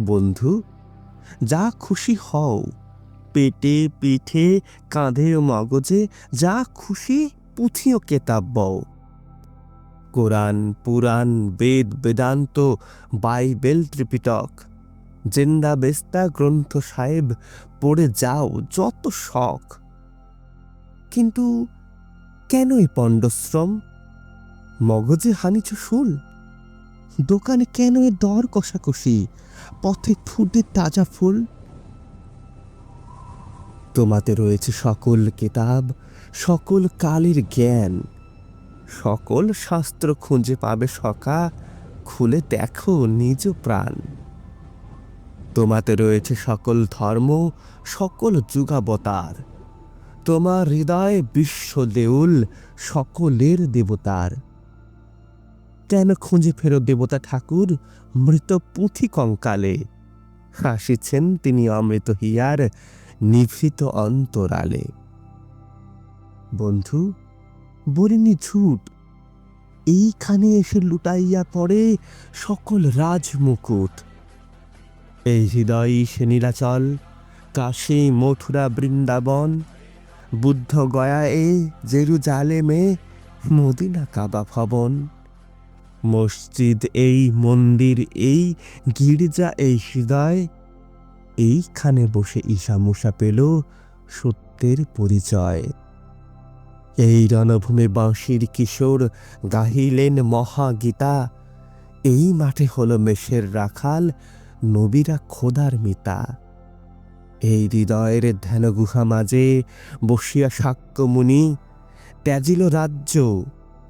বন্ধু, যা খুশি হও। পেটে পিঠে, কাঁধে ও মগজে যা খুশি পুঁথিও কেতাব বও। কোরআন, পুরাণ, বেদ, বেদান্ত, বাইবেল ত্রিপিটক, জেন্দা বেস্তা গ্রন্থ সাহেব, পড়ে যাও যত শখ। কিন্তু কেনই পণ্ডশ্রম? মগজে হানিছ শুল? দোকানে কেন এ দর কষাকষি? পথে ফুটে তাজা ফুল। তোমাতে রয়েছে সকল কিতাব, সকল কালের জ্ঞান। সকল শাস্ত্র খুঁজে পাবে সকা খুলে দেখো নিজ প্রাণ। তোমাতে রয়েছে সকল ধর্ম, সকল যুগাবতার। তোমার হৃদয় বিশ্ব দেউল, সকলের দেবতার। কেন খুঁজে ফেরো দেবতা ঠাকুর? মৃত পুঁথি কঙ্কালে। হাসিছেন তিনি অমৃত হিয়ার, নিভৃত অন্তরালে। বন্ধু, বলিনি ঝুট। এইখানে এসে লুটাইয়া পড়ে সকল রাজমুকুট। এই হৃদয় সে নীলাচল, কাশী মথুরা বৃন্দাবন বুদ্ধ গয়া এ জেরুজালেমে মদিনা কাবা ভবন। মসজিদ এই, মন্দির এই, গির্জা এই, হৃদয় এইখানে বসে ঈশা মুসা পেল সত্যের পরিচয়। এই রণভূমে বাঁশির কিশোর গাহিলেন মহাগীতা। এই মাঠে হলো মেষের রাখাল, নবীরা খোদার মিতা। এই হৃদয়ের ধ্যান গুহা মাঝে বসিয়া সাক্ষ্যমুনি ত্যাজিল রাজ্য।